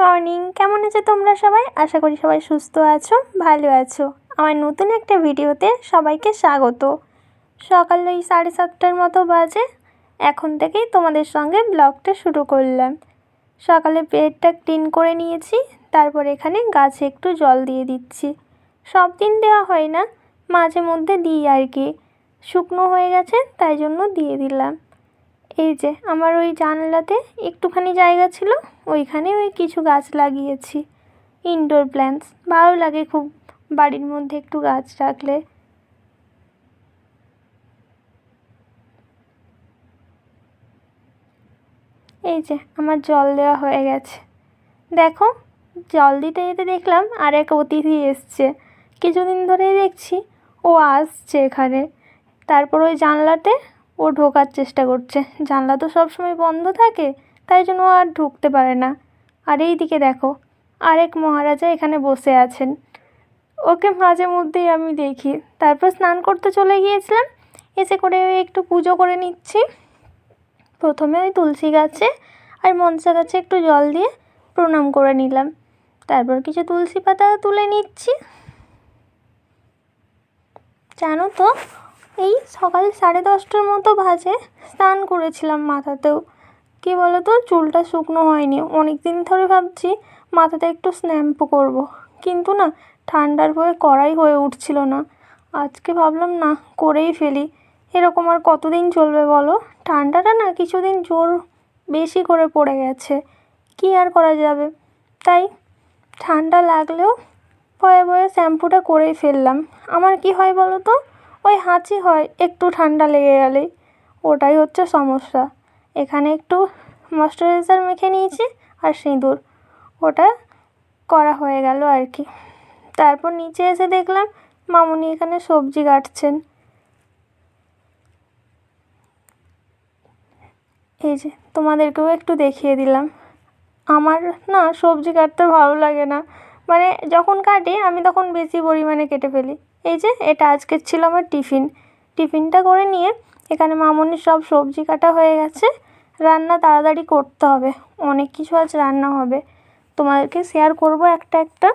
Morning. কেমন আছো তোমরা সবাই? আশা করি সবাই সুস্থ আছো, ভালো আছো। আমার নতুন একটা ভিডিওতে সবাইকে স্বাগত। সকাল ওই সাড়ে সাতটার মতো বাজে, এখন থেকেই তোমাদের সঙ্গে ব্লগটা শুরু করলাম। সকালে পেটটা ক্লিন করে নিয়েছি, তারপর এখানে গাছে একটু জল দিয়ে দিচ্ছি। সব দিন দেওয়া হয় না, মাঝে মধ্যে দিই আর কি। শুকনো হয়ে গেছে, তাই জন্য দিয়ে দিলাম। এই যে, আমার ওই জানলাতে একটুখানি জায়গা ছিল, ওইখানে ওই কিছু গাছ লাগিয়েছি। ইনডোর প্ল্যান্টস ভালো লাগে খুব, বাড়ির মধ্যে একটু গাছ রাখলে। এই যে, আমার জল দেওয়া হয়ে গেছে। দেখো, জল দিতে দিতে দেখলাম আর এক অতিথি এসছে। কিছুদিন ধরেই দেখছি, ও আসছে এখানে। তারপর ওই জানলাতে ও ঢোকার চেষ্টা করছে। জানলা তো সবসময় বন্ধ থাকে, তাই জন্য আর ঢুকতে পারে না। আর এই দিকে দেখো, আরেক মহারাজা এখানে বসে আছেন। ওকে মাঝে মধ্যেই আমি দেখি। তারপর স্নান করতে চলে গিয়েছিলাম, এসে করে একটু পুজো করে নিচ্ছি। প্রথমে ওই তুলসী গাছে আর মনসা গাছে একটু জল দিয়ে প্রণাম করে নিলাম। তারপর কিছু তুলসী পাতা তুলে নিচ্ছি। জানো তো এই সকাল সাড়ে দশটার মতো বাজে, স্নান করেছিলাম মাথাতেও। কী বলো তো চুলটা শুকনো হয়নি। অনেক দিন ধরে ভাবছি মাথাতে একটু শ্যাম্পু করব। কিন্তু না, ঠান্ডার ভয়ে করাই হয়ে উঠছিল না। আজকে ভাবলাম, না, করেই ফেলি। এরকম আর কতদিন চলবে বলো? ঠান্ডাটা না কিছুদিন জোর বেশি করে পড়ে গেছে। কী আর করা যাবে? তাই ঠান্ডা লাগলেও ভয়ে ভয়ে শ্যাম্পুটা করেই ফেললাম। আমার কি হয় বলো তো ওই হাঁচি হয়, একটু ঠান্ডা লেগে গেলেই। ওটাই হচ্ছে সমস্যা। এখানে একটু ময়শ্চারাইজার মেখে নিয়েছি আর সিঁদুর। ওটা করা হয়ে গেল আর কি। তারপর নিচে এসে দেখলাম মামুনি এখানে সবজি কাটছেন। এই যে, তোমাদেরকেও একটু দেখিয়ে দিলাম। আমার না সবজি কাটতে ভালো লাগে না। মানে যখন কাটি, আমি তখন বেশি পরিমাণে কেটে ফেলি। এই যে, এটা আজকের ছিল আমার টিফিন। টিফিনটা করে নিয়ে এখানে মামনির সব সবজি কাটা হয়ে গেছে। রান্না তাড়াতাড়ি করতে হবে। অনেক কিছু আজ রান্না হবে। তোমাদেরকে শেয়ার করব একটা একটা।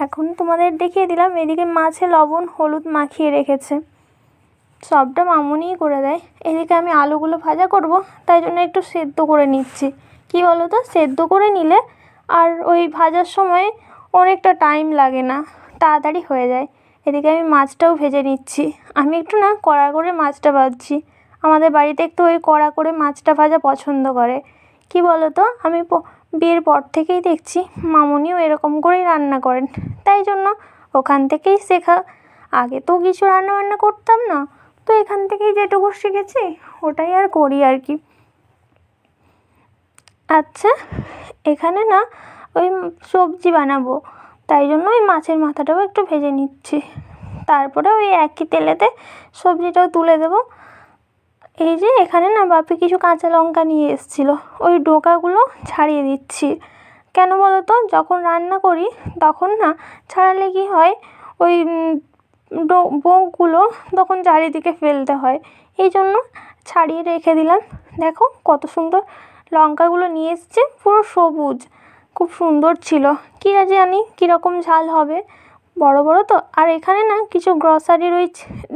এখন তোমাদের দেখিয়ে দিলাম, এদিকে মাছে লবণ হলুদ মাখিয়ে রেখেছে। সবটা মামুনিই করে দেয়। এদিকে আমি আলুগুলো ভাজা করব, তাই জন্য একটু সেদ্ধ করে নিচ্ছি। কী বলো তো সেদ্ধ করে নিলে আর ওই ভাজার সময় অনেকটা টাইম লাগে না, তাড়াতাড়ি হয়ে যায়। এদিকে আমি মাছটাও ভেজে নিচ্ছি। আমি একটু না কড়া করে মাছটা ভাজছি। আমাদের বাড়িতে একটু ওই কড়া করে মাছটা ভাজা পছন্দ করে। কী বলো তো আমি বিয়ের পর থেকেই দেখছি মামুনিও এরকম করেই রান্না করেন। তাই জন্য ওখান থেকেই শেখা। আগে তো কিছু রান্না বান্না করতাম না। তো এখান থেকেই যেটুকু শিখেছি, ওটাই আর করি আর কি। আচ্ছা এখানে না ওই সবজি বানাবো। তাই জন্য ওই মাছের মাথাটাও একটু ভেজে নিচ্ছি। তারপরে ওই একই তেলেতে সবজিটাও তুলে দেবো। এই যে এখানে না বাপি কিছু কাঁচা লঙ্কা নিয়ে এসেছিল। ওই ডোকাগুলো ছাড়িয়ে দিচ্ছি। কেন বলো তো? যখন রান্না করি, তখন না ছাড়ালে কী হয়? ওই বোঁকগুলো তখন চারিদিকে ফেলতে হয়। এই জন্য ছাড়িয়ে রেখে দিলাম। দেখো কত সুন্দর লঙ্কাগুলো নিয়ে এসছে, পুরো সবুজ। খুব সুন্দর ছিল। কী জানি কীরকম ঝাল হবে। বড় বড় তো। আর এখানে না কিছু গ্রসারির ওই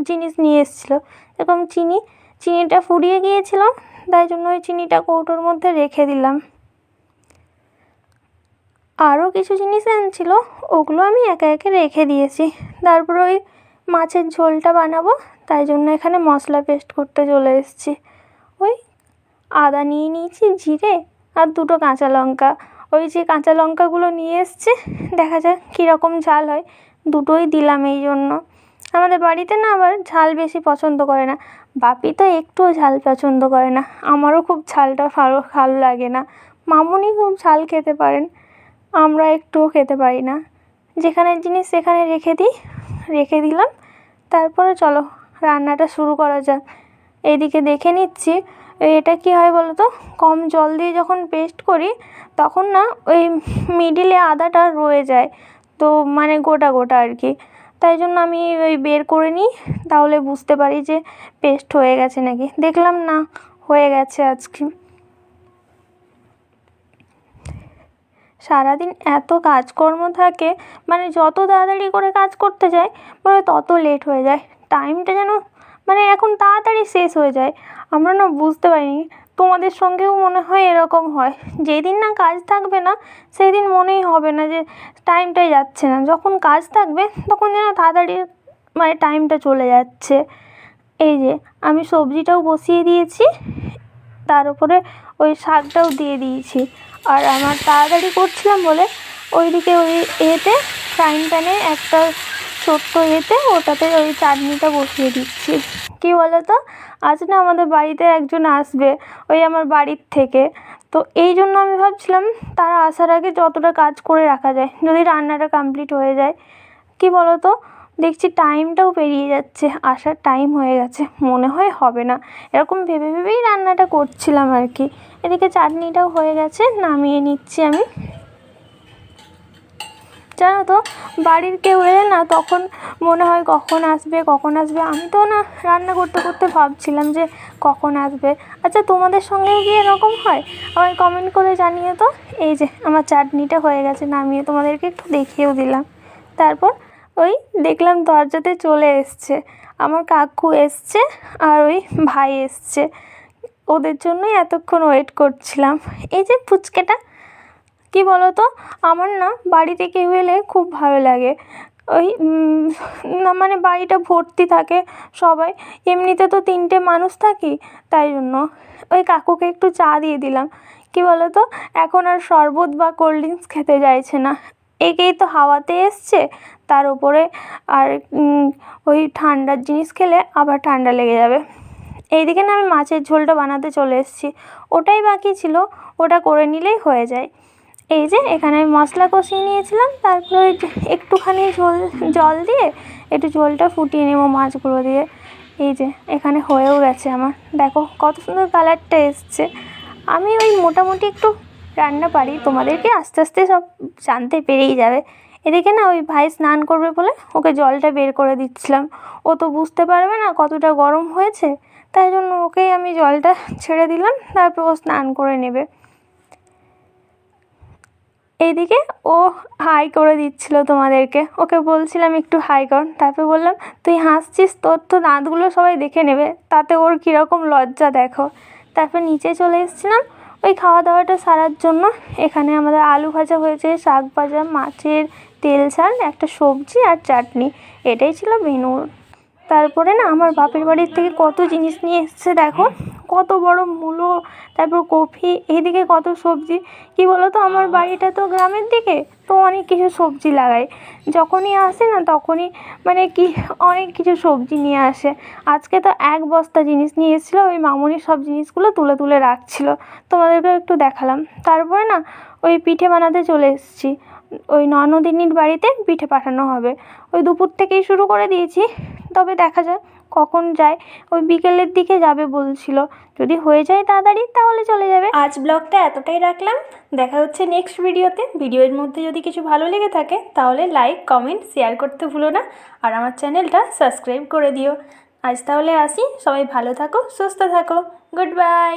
জিনিস নিয়ে এসেছিল। এরকম চিনি, চিনিটা ফুরিয়ে গিয়েছিল। তাই জন্য ওই চিনিটা কৌটোর মধ্যে রেখে দিলাম। আরও কিছু জিনিস এনেছিল ওগুলো আমি একে একে রেখে দিয়েছি। তারপর ওই মাছের ঝোলটা বানাবো। তাই জন্য এখানে মশলা পেস্ট করতে চলে এসেছি। ওই আদা নিয়ে নিয়েছি, জিরে আর দুটো কাঁচা লঙ্কা। ওই যে কাঁচা লঙ্কাগুলো নিয়ে এসছে, দেখা যাক কীরকম ঝাল হয়। দুটোই দিলাম এই জন্য। আমাদের বাড়িতে না আবার ঝাল বেশি পছন্দ করে না। বাপি তো একটুও ঝাল পছন্দ করে না। আমারও খুব ঝালটা ভালো ভালো লাগে না। মামুনি খুব ঝাল খেতে পারেন, আমরা একটুও খেতে পারি না। যেখানের জিনিস সেখানে রেখে দিই, রেখে দিলাম। তারপরে চলো, রান্নাটা শুরু করা যাক। এইদিকে দেখে নিচ্ছি এটা কী হয় বলো তো কম জল দিয়ে যখন পেস্ট করি, তখন না ওই মিডিলে আদাটা রয়ে যায়। তো মানে গোটা গোটা আর কি। তাই জন্য আমি ওই বের করে নিই, তাহলে বুঝতে পারি যে পেস্ট হয়ে গেছে নাকি। দেখলাম না, হয়ে গেছে আজকে। সারাদিন এত কাজকর্ম থাকে মানে যত তাড়াতাড়ি করে কাজ করতে যাই মানে তত লেট হয়ে যায়। টাইমটা যেন মানে এখন তাড়াতাড়ি শেষ হয়ে যায়। আমরা না বুঝতে পারিনি। তোমাদের সঙ্গেও মনে হয় এরকম হয়। যেদিন না কাজ থাকবে না সেই দিন মনেই হবে না যে টাইমটাই যাচ্ছে না। যখন কাজ থাকবে, তখন যেন তাড়াতাড়ি মানে টাইমটা চলে যাচ্ছে। এই যে, আমি সবজিটাও বসিয়ে দিয়েছি। তার উপরে ওই শাকটাও দিয়ে দিয়েছি। আর আমার তাড়াতাড়ি করছিলাম বলে ওইদিকে ওই এতে ফ্রাইং প্যানে একটা ছোট্ট এতে ওটাতে ওই চাটনিটা বসিয়ে দিচ্ছি। কী বলো তো আজ না আমাদের বাড়িতে একজন আসবে, ওই আমার বাড়ির থেকে। তো এই জন্য আমি ভাবছিলাম তারা আসার আগে যতটা কাজ করে রাখা যায়, যদি রান্নাটা কমপ্লিট হয়ে যায়। কী বলো তো দেখছি টাইমটাও পেরিয়ে যাচ্ছে, আসার টাইম হয়ে গেছে, মনে হয় হবে না। এরকম ভেবে ভেবেই রান্নাটা করছিলাম আর কি। এদিকে চাটনিটাও হয়ে গেছে, নামিয়ে নিচ্ছি আমি। জানো তো বাড়ির কেউ এলে না তখন মনে হয় কখন আসবে কখন আসবে? আমি তো না রান্না করতে করতে ভাবছিলাম যে কখন আসবে। আচ্ছা তোমাদের সঙ্গেও কি এরকম হয়? আমায় কমেন্ট করে জানিয়ে তো। এই যে, আমার চাটনিটা হয়ে গেছে, নামিয়ে তোমাদেরকে একটু দেখিয়েও দিলাম। তারপর ওই দেখলাম দরজাতে চলে এসছে। আমার কাকু এসছে আর ওই ভাই এসছে। ওদের জন্যই এতক্ষণ ওয়েট করছিলাম। এই যে, পুচকেটা কী বলো তো আমার না বাড়িতে কেউ এলে খুব ভালো লাগে। ওই না মানে বাড়িটা ভর্তি থাকে সবাই। এমনিতে তো তিনটে মানুষ থাকি, তাই জন্য ওই কাকুকে একটু চা দিয়ে দিলাম। কী বলো তো এখন আর শরবত বা কোল্ড ড্রিঙ্কস খেতে চাইছে না। একেই তো হাওয়াতে এসছে, তার উপরে আর ওই ঠান্ডার জিনিস খেলে আবার ঠান্ডা লেগে যাবে। এইদিকে না আমি মাছের ঝোলটা বানাতে চলে এসেছি। ওটাই বাকি ছিল, ওটা করে নিলেই হয়ে যায়। এই যে এখানে আমি মশলা কষিয়ে নিয়েছিলাম, তারপরে একটুখানি ঝোল, জল দিয়ে একটু ঝোলটা ফুটিয়ে নেব মাছগুলো দিয়ে। এই যে এখানে হয়েও গেছে আমার। দেখো কত সুন্দর কালারটা এসছে। আমি ওই মোটামুটি একটু রান্না পারি, তোমাদেরকে আস্তে আস্তে সব জানতে পেরেই যাবে। এদিকে না ওই ভাই স্নান করবে বলে ওকে জলটা বের করে দিচ্ছিলাম। ও তো বুঝতে পারবে না কতটা গরম হয়েছে, তাই জন্য ওকেই আমি জলটা ছেড়ে দিলাম, তারপর ও স্নান করে নেবে। এইদিকে ও হাই করে দিচ্ছিল তোমাদেরকে। ওকে বলছিলাম, একটু হাই কর। তারপর বললাম, তুই হাসছিস, তোর তো দাঁতগুলো সবাই দেখে নেবে, তাতে ওর কীরকম লজ্জা দেখো। তারপর নিচে চলে এসেছিলাম, ওই খাওয়া দাওয়াটা সারার জন্য। এখানে আমাদের আলু ভাজা হয়েছে, শাক ভাজা, মাছের তেল ঝাল একটা সবজি আর চাটনি। এটাই ছিল মেনু তারপরে না, আমার বাপের বাড়ির থেকে কত জিনিস নিয়ে এসছে দেখো। কত বড় মূলো তারপর কপি এইদিকে কত সবজি। কী বলো তো আমার বাড়িটা তো গ্রামের দিকে তো অনেক কিছু সবজি লাগাই। যখনই আসে না তখনই মানে কি অনেক কিছু সবজি নিয়ে আসে। আজকে তো এক বস্তা জিনিস নিয়ে এসেছিল ওই মামুনি সব জিনিসগুলো তুলে তুলে রাখছিলো। তোমাদেরকে একটু দেখালাম। তারপরে না ওই পিঠে বানাতে চলে এসেছি। ওই ননদিনীর বাড়িতে পিঠে পাঠানো হবে। ওই দুপুর থেকেই শুরু করে দিয়েছি। তবে দেখা যাক কখন যায়? ওই বিকেলের দিকে যাবে বলছিল। যদি হয়ে যায় তাড়াতাড়ি, তাহলে চলে যাবে। আজ ব্লগটা এতটাই রাখলাম। দেখা হচ্ছে নেক্সট ভিডিওতে ভিডিওর মধ্যে যদি কিছু ভালো লেগে থাকে, তাহলে লাইক কমেন্ট শেয়ার করতে ভুলো না। আর আমার চ্যানেলটা সাবস্ক্রাইব করে দিও। আজ তাহলে আসি। সবাই ভালো থাকো, সুস্থ থাকো। Good bye